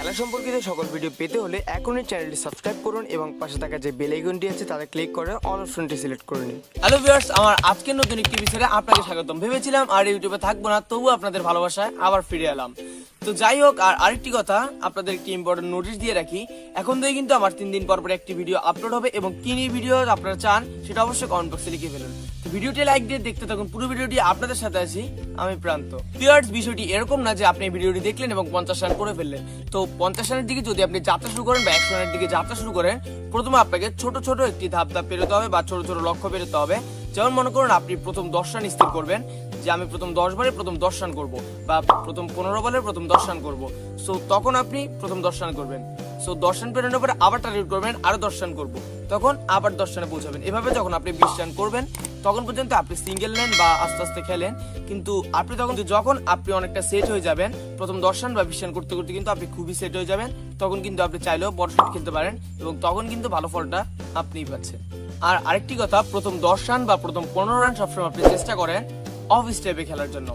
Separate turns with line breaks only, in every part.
খেলা সম্পর্কিত সকল ভিডিও পেতে হলে এখনই চ্যানেলটি সাবস্ক্রাইব করুন এবং পাশে থাকা যে বেল আইকনটি আছে তাতে ক্লিক করে অল অপশনটি সিলেক্ট করে নিন।
হ্যালো ভিউয়ার্স, আমার আজকের নতুন একটি বিষয়ে আপনাকে স্বাগতম। ভেবেছিলাম আর ইউটিউবে থাকব না তবু আপনাদের ভালোবাসায় আবার ফিরে এলাম। তো যাই হোক, আর আরেকটি কথা, আপনাদের একটি ইম্পর্টেন্ট নোটিশ দিয়ে রাখি। এখন থেকে কিন্তু আমার তিন দিন পর পর একটি ভিডিও আপলোড হবে এবং কি নিয়ে ভিডিও আপনারা চান সেটা অবশ্যই কমেন্ট বক্সে লিখে ফেলুন। তো ভিডিওটি লাইক দিয়ে দেখতে থাকুন, পুরো ভিডিওটি আপনাদের সাথে আছি, আমি প্রান্ত। ভিউয়ার্স বিষয়টি এরকম না যে আপনি ভিডিওটি দেখলেন এবং পঞ্চাশ রান করে ফেললেন। তো পঞ্চাশ রানের দিকে যদি আপনি যাত্রা শুরু করেন বা একশো রানের দিকে যাত্রা শুরু করেন, প্রথমে আপনাকে ছোট ছোট একটি ধাপ ধাপ পেরোতে হবে বা ছোট ছোট লক্ষ্য পেরোতে হবে। যেমন মনে করুন আপনি প্রথম দশ রান স্থির করবেন, যে আমি প্রথম দশ বারে প্রথম দশ রান করব, বা প্রথম পনেরো বলে প্রথম দশ রান করব। সো তখন আপনি প্রথম দশ রান করবেন। সো দশ রান পেরোনোর পরে আবার টার্গেট করবেন, আরও দশ রান করব। তখন আবার দশ রানে পৌঁছাবেন। এভাবে যখন আপনি বিশ রান করবেন, তখন পর্যন্ত আপনি সিঙ্গেল নেন বা আস্তে আস্তে খেলেন। কিন্তু আপনি তখন যখন আপনি অনেকটা সেট হয়ে যাবেন, প্রথম দশ রান বা বিশ রান করতে করতে কিন্তু আপনি খুবই সেট হয়ে যাবেন। তখন কিন্তু আপনি চাইলেও বড় শট খেলতে পারেন এবং তখন কিন্তু ভালো ফলটা আপনিই পাচ্ছেন। আর আরেকটি কথা, প্রথম দশ রান বা প্রথম পনেরো রান সবসময় আপনি চেষ্টা করেন অফ স্টেপে খেলার জন্য।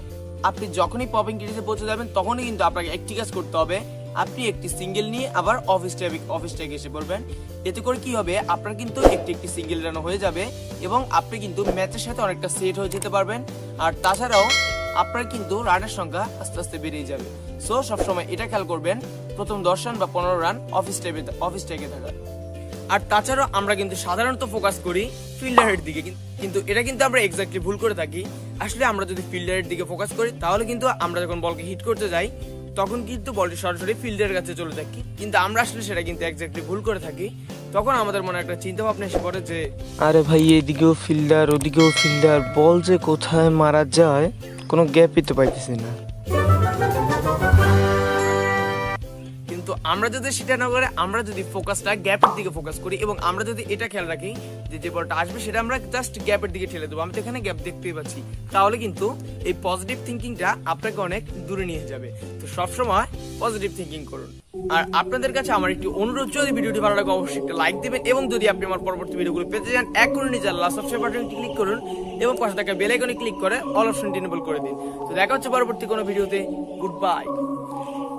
আপনি যখনই পপিং ক্রিজে পৌঁছে যাবেন, তখনই কিন্তু আপনাকে একটি কাজ করতে হবে, আপনি একটি সিঙ্গেল নিয়ে আবার অফ স্টেপ অফ স্টেপে এসে পড়বেন। এতে করে কি হবে, আপনার কিন্তু একটি একটি সিঙ্গেল রান হয়ে যাবে এবং আপনি কিন্তু ম্যাচের সাথে অনেকটা সেট হয়ে যেতে পারবেন। আর তাছাড়াও আপনার কিন্তু রানের সংখ্যা আস্তে আস্তে বেড়েই যাবে। সো সবসময় এটা খেয়াল করবেন, প্রথম দশ রান বা পনেরো রান অফ স্টেপে অফ স্টেপে থাকা। আর তাছাড়াও আমরা কিন্তু সাধারণত ফোকাস করি ফিল্ডারের দিকে কিন্তু এটা কিন্তু আমরা এক্স্যাক্টলি ভুল করে থাকি। আসলে আমরা যদি ফিল্ডারের দিকে ফোকাস করি, তাহলে কিন্তু আমরা যখন বলকে হিট করতে যাই, তখন কিন্তু বলটি সরাসরি ফিল্ডারের কাছে চলে থাকি কিন্তু আমরা আসলে সেটা কিন্তু এক্স্যাক্টলি ভুল করে থাকি। তখন আমাদের মনে একটা চিন্তা ভাবনা এসে পড়ে যে,
আরে ভাই, এদিকেও ফিল্ডার ওদিকেও ফিল্ডার বল যে কোথায় মারা যায়, কোনো গ্যাপই তো পাইতেছি না।
আমরা যদি সেটা না করে, আমরা যদি ফোকাসটা গ্যাপের দিকে ফোকাস করি এবং আমরা যদি এটা খেয়াল রাখি যে যে বলটা আসবে সেটা আমরা জাস্ট গ্যাপের দিকে ঠেলে দেবো। আমি তো এখানে গ্যাপ দেখতেই পাচ্ছি। তাহলে কিন্তু এই পজিটিভ থিঙ্কিংটা আপনাকে অনেক দূরে নিয়ে যাবে। তো সবসময় পজিটিভ থিঙ্কিং করুন। আর আপনাদের কাছে আমার একটি অনুরোধ, যদি ভিডিওটি ভালো লাগে অবশ্যই একটা লাইক দেবেন এবং যদি আপনি আমার পরবর্তী ভিডিওগুলো পেতে চান এক নিজে আল্লাহ সাবস্ক্রাইব বাটনটি ক্লিক করুন এবং পাশে থাকা বেল আইকনে ক্লিক করে অল অপশনটি এনেবল করে দিন। তো দেখা হচ্ছে পরবর্তী কোনো ভিডিওতে। Good bye